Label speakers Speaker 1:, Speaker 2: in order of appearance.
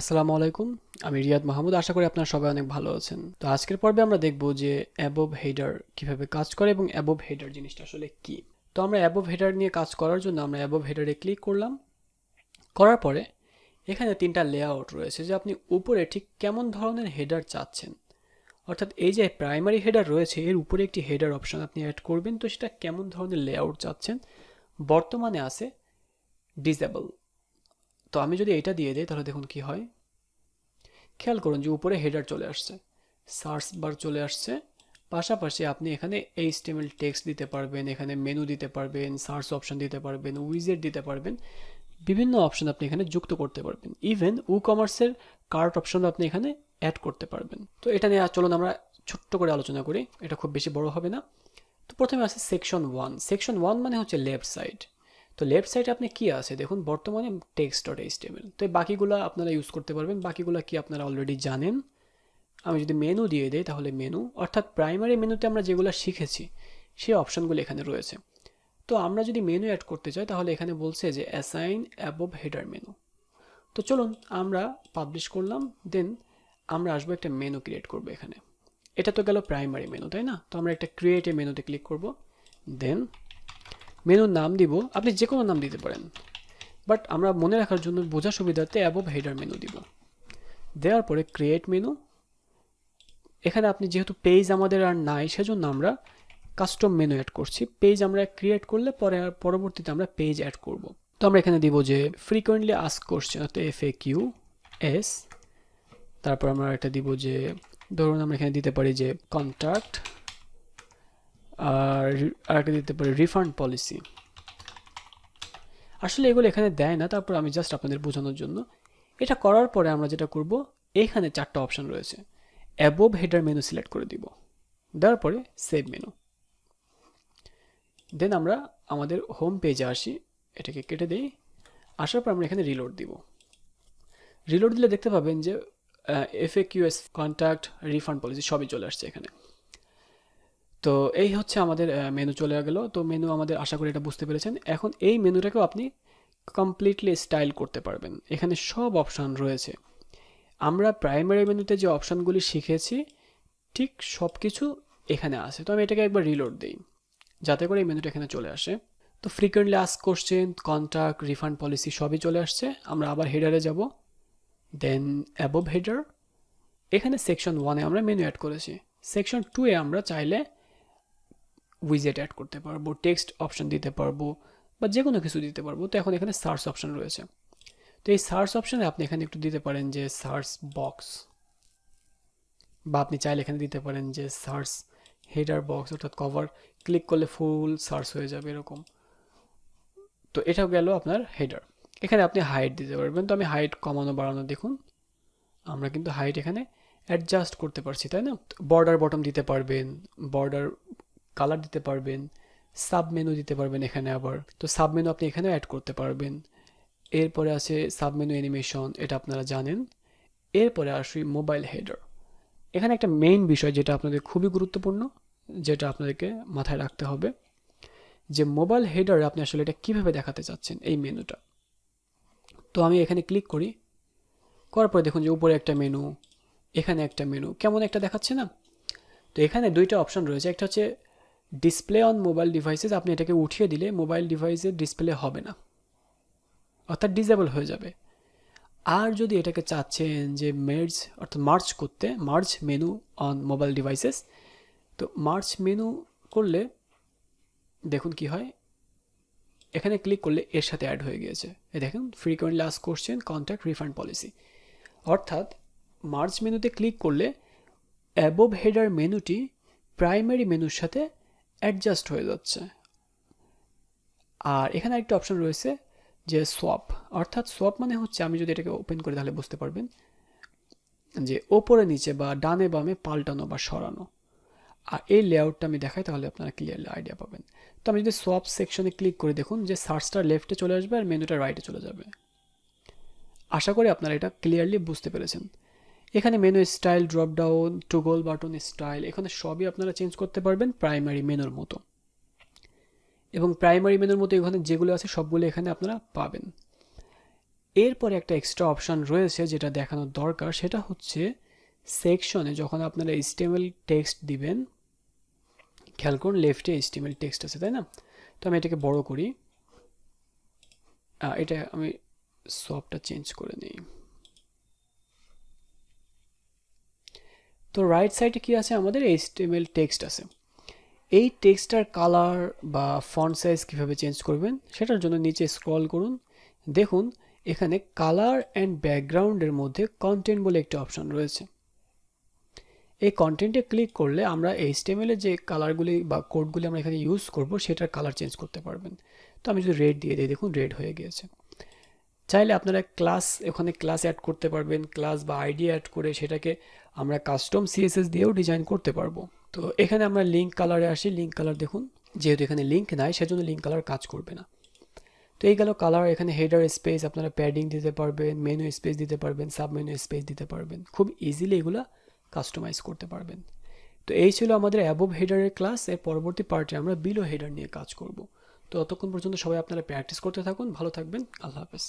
Speaker 1: আসসালামু আলাইকুম, আমি রিয়াদ মাহমুদ। আশা করি আপনারা সবাই অনেক ভালো আছেন। তো আজকের পর্বে আমরা দেখব যে অ্যাবভ হেডার কীভাবে কাজ করে এবং অ্যাবভ হেডার জিনিসটা আসলে কি। তো আমরা অ্যাবভ হেডার নিয়ে কাজ করার জন্য আমরা অ্যাবভ হেডারে ক্লিক করলাম। করার পরে এখানে তিনটা লেআউট রয়েছে যে আপনি উপরে ঠিক কেমন ধরনের হেডার চাচ্ছেন। অর্থাৎ এই যে প্রাইমারি হেডার রয়েছে, এর উপরে একটি হেডার অপশন আপনি অ্যাড করবেন। তো সেটা কেমন ধরনের লেআউট চাচ্ছেন? বর্তমানে আছে ডিসেবল তো আমি যদি এটা দিয়ে দিই, তাহলে দেখুন কি হয়। খেয়াল করুন যে উপরে হেডার চলে আসছে। সার্চ বার চলে আসছে। পাশাপাশি আপনি এখানে এই স্টেমেল টেক্সট দিতে পারবেন, এখানে মেনু দিতে পারবেন সার্চ অপশন দিতে পারবেন উইজেট দিতে পারবেন। বিভিন্ন অপশন আপনি এখানে যুক্ত করতে পারবেন। ইভেন উ কমার্সের কার্ট অপশন আপনি এখানে অ্যাড করতে পারবেন। তো এটা নিয়ে চলুন আমরা ছোট্ট করে আলোচনা করি। এটা খুব বেশি বড় হবে না। তো প্রথমে আছে সেকশন ওয়ান সেকশন ওয়ান মানে হচ্ছে লেফট সাইড তো লেফট সাইডে আপনি কী আছে? দেখুন, বর্তমানে টেক্সট ডট এইচটিএমএল তো এই বাকিগুলো আপনারা ইউজ করতে পারবেন। বাকিগুলো কি আপনারা অলরেডি জানেন? আমি যদি মেনু দিয়ে দিই, তাহলে মেনু অর্থাৎ প্রাইমারি মেনুতে আমরা যেগুলো শিখেছি, সেই অপশনগুলো এখানে রয়েছে। তো আমরা যদি মেনু অ্যাড করতে চাই, তাহলে এখানে বলছে যে অ্যাসাইন অ্যাবভ হেডার মেনু তো চলুন, আমরা পাবলিশ করলাম দেন আমরা আসব একটা মেনু ক্রিয়েট করব এখানে। এটা তো গেল প্রাইমারি মেনু তাই না? তো আমরা একটা ক্রিয়েট এ মেনুতে ক্লিক করব। দেন মেনুর নাম দিব, আপনি যে কোনো নাম দিতে পারেন। বাট আমরা মনে রাখার জন্য বোঝার সুবিধার্থে অ্যাবভ হেডার মেনু দিব। দেওয়ার পরে ক্রিয়েট মেনু এখানে আপনি যেহেতু পেজ আমাদের আর নাই, সেজন্য আমরা কাস্টম মেনু অ্যাড করছি। পেজ আমরা ক্রিয়েট করলে পরে আর পরবর্তীতে আমরা পেজ অ্যাড করব। তো আমরা এখানে দিব যে ফ্রিকোয়েন্টলি আস্ক কোশ্চেন অর্থাৎ এফ এ কিউ এস তারপর আমরা একটা দিব যে, ধরুন আমরা এখানে দিতে পারি যে কন্ট্যাক্ট আরেকটা দিতে পারি রিফান্ড পলিসি আসলে এগুলো এখানে দেয় না, তারপর আমি জাস্ট আপনাদের বোঝানোর জন্য। এটা করার পরে আমরা যেটা করব, এখানে চারটা অপশন রয়েছে। অ্যাবোভ হেডার মেনু সিলেক্ট করে দিব। দেওয়ার পরে সেভ মেনু দেন আমরা আমাদের হোম পেজে আসি, এটাকে কেটে দিই। আসার পর আমরা এখানে রিলোড দিব। রিলোড দিলে দেখতে পাবেন যে F A Q S contact refund policy সবই চলে আসছে এখানে। তো এই হচ্ছে আমাদের মেনু চলে গেল। তো মেনু আমাদের আশা করি এটা বুঝতে পেরেছেন। এখন এই মেনুটাকেও আপনি কমপ্লিটলি স্টাইল করতে পারবেন। এখানে সব অপশান রয়েছে। আমরা প্রাইমারি মেনুতে যে অপশানগুলি শিখেছি, ঠিক সব কিছু এখানে আছে। তো আমি এটাকে একবার রিলোড দিই, যাতে করে এই মেনুটা এখানে চলে আসে। তো frequently ask question contact refund policy সবই চলে আসছে। আমরা আবার হেডারে যাব। দেন অ্যাবভ হেডার এখানে সেকশন ওয়ানে আমরা মেনু অ্যাড করেছি। সেকশন টুয়ে আমরা চাইলে উইজেট অ্যাড করতে পারব টেক্সট অপশন দিতে পারব, বা যে কোনো কিছু দিতে পারব, তো এখন এখানে সার্চ অপশন রয়েছে। তো এই সার্চ অপশানে আপনি এখানে একটু দিতে পারেন যে সার্চ বক্স বা আপনি চাইলে এখানে দিতে পারেন যে সার্চ হেডার বক্স অর্থাৎ কভার ক্লিক করলে ফুল সার্চ হয়ে যাবে এরকম। তো এটাও গেল আপনার হেডার এখানে আপনি হাইট দিতে পারবেন, তো আমি হাইট কমানো, বাড়ানো দেখুন। আমরা কিন্তু হাইট এখানে অ্যাডজাস্ট করতে পারছি, তাই না? বর্ডার বটম দিতে পারবেন বর্ডার কালার দিতে পারবেন সাব মেনু দিতে পারবেন এখানে আবার। তো সাব মেনু আপনি এখানেও অ্যাড করতে পারবেন। এরপরে আছে সাব মেনু অ্যানিমেশন এটা আপনারা জানেন। এরপরে আসি মোবাইল হেডার এখানে একটা মেইন বিষয় যেটা আপনাদের খুবই গুরুত্বপূর্ণ, যেটা আপনাদেরকে মাথায় রাখতে হবে, যে মোবাইল হেডারে আপনি আসলে এটা কীভাবে দেখাতে চাচ্ছেন এই মেনুটা তো আমি এখানে ক্লিক করি। করার পরে দেখুন যে উপরে একটা মেনু এখানে একটা মেনু কেমন একটা দেখাচ্ছে না? তো এখানে দুইটা অপশন রয়েছে। একটা হচ্ছে ডিসপ্লে অন মোবাইল ডিভাইসেস আপনি এটাকে উঠিয়ে দিলে মোবাইল ডিভাইসের ডিসপ্লে হবে না। অর্থাৎ ডিজেবল হয়ে যাবে। আর যদি এটাকে চাচ্ছেন যে মের্জ অর্থাৎ মার্চ করতে march menu on mobile devices তো মার্চ মেনু করলে দেখুন কি হয়। এখানে ক্লিক করলে এর সাথে অ্যাড হয়ে গিয়েছে। এ দেখুন ফ্রিকোয়েন্টলি আস কোশ্চেন কন্ট্যাক্ট রিফান্ড পলিসি অর্থাৎ মার্চ মেনুতে ক্লিক করলে অ্যাবোভ হেডার মেনুটি প্রাইমারি মেনুর সাথে অ্যাডজাস্ট হয়ে যাচ্ছে। আর এখানে একটা অপশন রয়েছে যে সোয়াপ অর্থাৎ সোয়াপ মানে হচ্ছে আমি যদি এটাকে ওপেন করি তাহলে বুঝতে পারবেন যে ওপরে নিচে বা ডানে বামে পাল্টানো বা সরানো। আর এই লেআউটটা আমি দেখাই তাহলে আপনারা ক্লিয়ারলি আইডিয়া পাবেন। তো আমি যদি সোয়াপ সেকশনে ক্লিক করে দেখুন যে সার্চটা লেফটে চলে আসবে আর মেনুটা রাইটে চলে যাবে। আশা করি আপনারা এটা ক্লিয়ারলি বুঝতে পেরেছেন। এখানে menu style drop down toggle button style এখানে সবই আপনারা চেঞ্জ করতে পারবেন প্রাইমারি মেনুর মতো। এবং প্রাইমারি মেনুর মতো এখানে যেগুলো আছে সবগুলো এখানে আপনারা পাবেন। এরপরে একটা এক্সট্রা অপশান রয়েছে যেটা দেখানোর দরকার, সেটা হচ্ছে সেকশনে যখন আপনারা এইচটিএমএল টেক্সট দিবেন, খেয়াল করুন লেফটে এইচটিএমএল টেক্সট আছে, তাই না? তো আমি এটাকে বড় করি। এটা আমি সফটটা চেঞ্জ করে নিই। তো রাইট সাইডে কি আছে? আমাদের এইচটিএমএল টেক্সট আছে। এই টেক্সটার কালার বা ফন্ট সাইজ কীভাবে চেঞ্জ করবেন? সেটার জন্য নিচে স্ক্রল করুন। দেখুন, এখানে কালার অ্যান্ড ব্যাকগ্রাউন্ডের মধ্যে কন্টেন্ট বলে একটি অপশন রয়েছে। এই কন্টেন্টে ক্লিক করলে আমরা এইচটিএমএল যে কালারগুলি বা কোডগুলি আমরা এখানে ইউজ করব, সেটার কালার চেঞ্জ করতে পারবেন। তো আমি যদি রেড দিয়ে দিই। দেখুন রেড হয়ে গিয়েছে। চাইলে আপনারা ক্লাস ওখানে ক্লাস অ্যাড করতে পারবেন ক্লাস বা আইডি অ্যাড করে সেটাকে আমরা কাস্টম সিএসএস দিয়েও ডিজাইন করতে পারব। তো এখানে আমরা লিঙ্ক কালারে আসি লিঙ্ক কালার দেখুন। যেহেতু এখানে লিঙ্ক নাই, সেজন্য লিঙ্ক কালার কাজ করবে না। তো এই গেল কালার এখানে হেডার স্পেস আপনারা প্যাডিং দিতে পারবেন মেনু স্পেস দিতে পারবেন সাব মেনু স্পেস দিতে পারবেন। খুব ইজিলি এগুলা কাস্টমাইজ করতে পারবেন। তো এই ছিল আমাদের অ্যাবোভ হেডারের ক্লাস এর পরবর্তী পার্টে আমরা বিলো হেডার নিয়ে কাজ করব। তো ততক্ষণ পর্যন্ত সবাই আপনারা প্র্যাকটিস করতে থাকুন, ভালো থাকবেন, আল্লাহ হাফেজ।